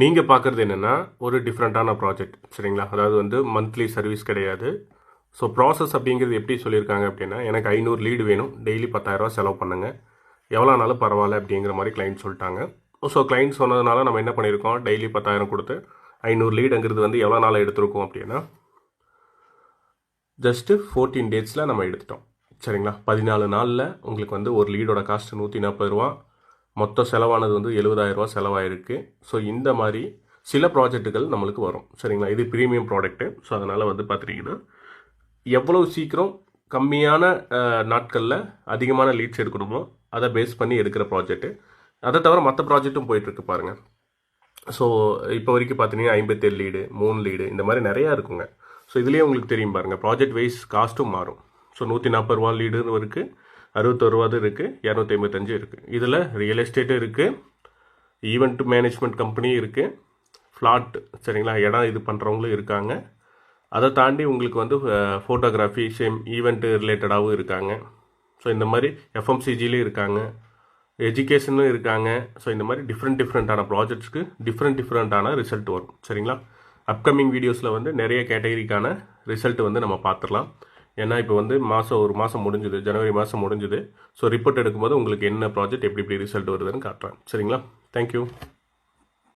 நீங்கள் பார்க்குறது என்னென்னா ஒரு டிஃப்ரெண்ட்டான ப்ராஜெக்ட் சரிங்களா? அதாவது வந்து மந்த்லி சர்வீஸ் கிடையாது. ஸோ ப்ராசஸ் அப்படிங்கிறது எப்படி சொல்லியிருக்காங்க அப்படின்னா எனக்கு ஐநூறு லீடு வேணும். டெய்லி பத்தாயிரரூவா செலவு பண்ணுங்கள் எவ்வளோ நாளும் பரவாயில்ல அப்படிங்கிற மாதிரி கிளைண்ட் சொல்லிட்டாங்க. ஸோ கிளைண்ட் சொன்னதுனால நம்ம என்ன பண்ணியிருக்கோம்? டெய்லி பத்தாயிரம் கொடுத்து ஐநூறு லீடுங்கிறது வந்து எவ்வளோ நாள் எடுத்திருக்கோம் அப்படின்னா ஜஸ்ட்டு ஃபோர்டீன் டேட்ஸில் நம்ம எடுத்துட்டோம். சரிங்களா? பதினாலு நாளில் உங்களுக்கு வந்து ஒரு லீடோட காஸ்ட் நூற்றி நாற்பது ரூபா. மொத்த செலவானது வந்து எழுபதாயிரரூவா செலவாயிருக்கு. ஸோ இந்த மாதிரி சில ப்ராஜெக்ட்டுகள் நம்மளுக்கு வரும். சரிங்களா? இது ப்ரீமியம் ப்ராடக்ட்டு ஸோ அதனால் வந்து பார்த்துட்டிங்கன்னா எவ்வளோ சீக்கிரம் கம்மியான நாட்களில் அதிகமான லீட்ஸ் எடுக்கணுமோ அதை பேஸ் பண்ணி எடுக்கிற ப்ராஜெக்ட்டு அதை தவிர மற்ற ப்ராஜெக்ட்டும் போயிட்டுருக்கு பாருங்கள் ஸோ இப்போ வரைக்கும் பார்த்தீங்கன்னா ஐம்பத்தேழு லீடு மூணு லீடு இந்த மாதிரி நிறையா இருக்குங்க. ஸோ இதுலேயே உங்களுக்கு தெரியும் பாருங்கள் ப்ராஜெக்ட் வைஸ் காஸ்ட்டும் மாறும். ஸோ நூற்றி நாற்பது ரூபா லீடுன்னு இருக்குது அறுபத்தொருவாவது இருக்குது இரநூத்தி ஐம்பத்தஞ்சு இருக்குது இதில் ரியல் எஸ்டேட்டும் இருக்குது ஈவெண்ட் மேனேஜ்மெண்ட் கம்பெனியும் இருக்குது ஃப்ளாட் சரிங்களா? இடம் இது பண்ணுறவங்களும் இருக்காங்க. அதை தாண்டி உங்களுக்கு வந்து ஃபோட்டோகிராஃபி சேம் ஈவெண்ட்டு ரிலேட்டடாகவும் இருக்காங்க. ஸோ இந்த மாதிரி எஃப்எம்சிஜிலையும் இருக்காங்க. எஜுகேஷனும் இருக்காங்க. ஸோ இந்த மாதிரி டிஃப்ரெண்ட் டிஃப்ரெண்ட்டான ப்ராஜெக்ட்ஸ்க்கு டிஃப்ரெண்ட் டிஃப்ரெண்ட்டான ரிசல்ட் வரும். சரிங்களா? அப்கமிங் வீடியோஸில் வந்து நிறைய கேட்டகரிக்கான ரிசல்ட் வந்து நம்ம பார்த்துடலாம். ஏன்னா இப்போ வந்து மாதம் ஒரு மாதம் முடிஞ்சுது ஜனவரி மாதம் முடிஞ்சுது. ஸோ ரிப்போர்ட் எடுக்கும்போது உங்களுக்கு என்ன ப்ராஜெக்ட் எப்படி எப்படி ரிசல்ட் வருதுன்னு காட்டுறேன். சரிங்களா? தேங்க்யூ